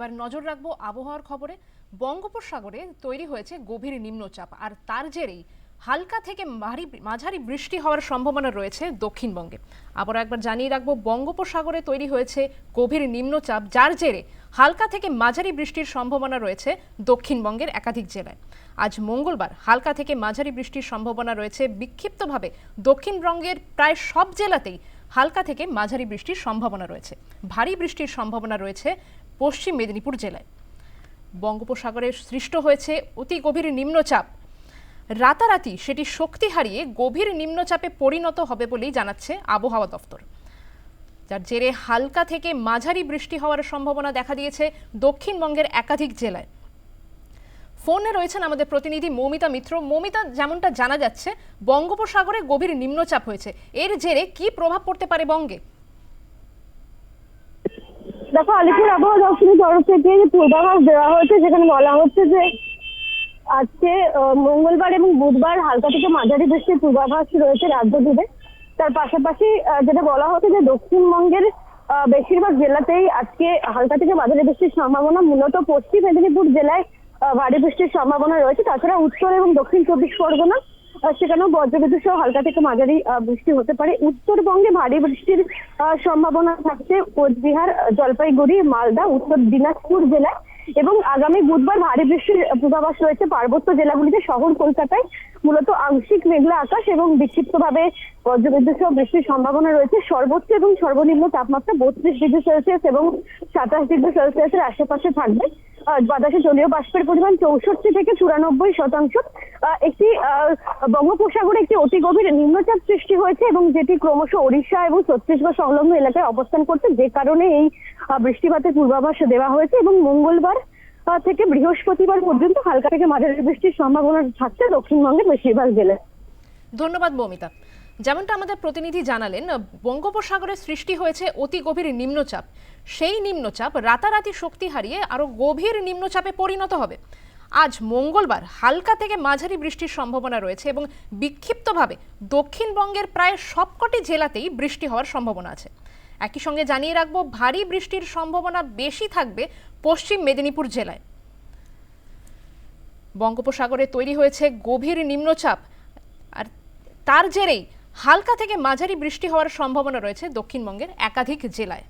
এবার নজর রাখব আবহাওয়ার খবরে। বঙ্গোপসাগরে তৈরি হয়েছে গভীর নিম্নচাপ, আর তার জেরেই হালকা থেকে ভারী মাঝারি বৃষ্টি হওয়ার সম্ভাবনা রয়েছে দক্ষিণবঙ্গে। আবার একবার জানিয়ে রাখব, বঙ্গোপসাগরে তৈরি হয়েছে গভীর নিম্নচাপ, যার জেরে হালকা থেকে মাঝারি বৃষ্টির সম্ভাবনা রয়েছে দক্ষিণবঙ্গের একাধিক জেলায়। আজ মঙ্গলবার হালকা থেকে মাঝারি বৃষ্টির সম্ভাবনা রয়েছে বিক্ষিপ্তভাবে। দক্ষিণবঙ্গের প্রায় সব জেলাতেই হালকা থেকে মাঝারি বৃষ্টির সম্ভাবনা রয়েছে। ভারী বৃষ্টির সম্ভাবনা রয়েছে পশ্চিম মেদিনীপুর জেলায়। বঙ্গোপসাগরে সৃষ্ট হয়েছে অতি গভীর নিম্নচাপ। রাতারাতি সেটি শক্তি হারিয়ে গভীর নিম্নচাপে পরিণত হবে বলেই জানাচ্ছে আবহাওয়া দফতর। যার জেরে হালকা থেকে মাঝারি বৃষ্টি হওয়ার সম্ভাবনা দেখা দিয়েছে দক্ষিণবঙ্গের একাধিক জেলায়। ফোনে রয়েছেন আমাদের প্রতিনিধি মৌমিতা মিত্র। মৌমিতা, যেমনটা জানা যাচ্ছে, বঙ্গোপসাগরে গভীর নিম্নচাপ হয়েছে। এর জেরে কি প্রভাব পড়তে পারে বঙ্গে? দেখো আলিপুর আবহাওয়া দপ্তরের তরফ থেকে যে পূর্বাভাস দেওয়া হয়েছে যেখানে বলা হচ্ছে যে আজকে মঙ্গলবার এবং বুধবার হালকা থেকে মাঝারি বৃষ্টির পূর্বাভাস রয়েছে রাজ্য জুড়ে। তার পাশাপাশি যেটা বলা হচ্ছে যে দক্ষিণবঙ্গের বেশিরভাগ জেলাতেই আজকে হালকা থেকে মাঝারি বৃষ্টির সম্ভাবনা, মূলত পশ্চিম মেদিনীপুর জেলায় ভারী বৃষ্টির সম্ভাবনা রয়েছে। তাছাড়া উত্তর এবং দক্ষিণ চব্বিশ পরগনা সেখানেও বজ্রবিদ্যুৎ সহ হালকা থেকে মাঝারি বৃষ্টি হতে পারে। উত্তরবঙ্গে ভারী বৃষ্টির সম্ভাবনা থাকছে কোচবিহার, জলপাইগুড়ি, মালদা, উত্তর দিনাজপুর জেলায়। এবং আগামী বুধবার ভারী বৃষ্টির পূর্বাভাস রয়েছে পার্বত্য জেলাগুলিতে। শহর কলকাতায় মূলত আংশিক মেঘলা আকাশ এবং বিক্ষিপ্তভাবে বজ্রবিদ্যুৎ সহ বৃষ্টির সম্ভাবনা রয়েছে। সর্বোচ্চ এবং সর্বনিম্ন তাপমাত্রা বত্রিশ ডিগ্রি সেলসিয়াস এবং সাতাশ ডিগ্রি সেলসিয়াসের আশেপাশে থাকবে। বাতাসে জলীয় বাষ্পের পরিমাণ চৌষট্টি থেকে চুরানব্বই শতাংশ। একটি বঙ্গোপসাগরে একটি অতি গভীর নিম্নচাপ সৃষ্টি হয়েছে এবং যেটি ক্রমশ ওড়িশা এবং ছত্তিশগড় সংলগ্ন এলাকায় অবস্থান করছে। যে কারণে এই বৃষ্টিপাতের পূর্বাভাস দেওয়া হয়েছে এবং মঙ্গলবার থেকে বৃহস্পতিবার পর্যন্ত হালকা থেকে মাঝারি বৃষ্টির সম্ভাবনা থাকছে দক্ষিণবঙ্গের বেশিরভাগ জেলায়। ধন্যবাদ মৌমিতা যেমনটা আমাদের প্রতিনিধি জানালেন, বঙ্গোপসাগরে সৃষ্টি হয়েছে অতি গভীর নিম্নচাপ। সেই নিম্নচাপ রাতারাতি শক্তি হারিয়ে আরও গভীর নিম্নচাপে পরিণত হবে। আজ মঙ্গলবার হালকা থেকে মাঝারি বৃষ্টির সম্ভাবনা রয়েছে এবং বিক্ষিপ্তভাবে দক্ষিণবঙ্গের প্রায় সবকটি জেলাতেই বৃষ্টি হওয়ার সম্ভাবনা আছে। একই সঙ্গে জানিয়ে রাখব, ভারী বৃষ্টির সম্ভাবনা বেশি থাকবে পশ্চিম মেদিনীপুর জেলায়। বঙ্গোপসাগরে তৈরি হয়েছে গভীর নিম্নচাপ। আর তার জেরেই হালকা থেকে মাঝারি বৃষ্টি হওয়ার সম্ভাবনা রয়েছে দক্ষিণবঙ্গের একাধিক জেলায়।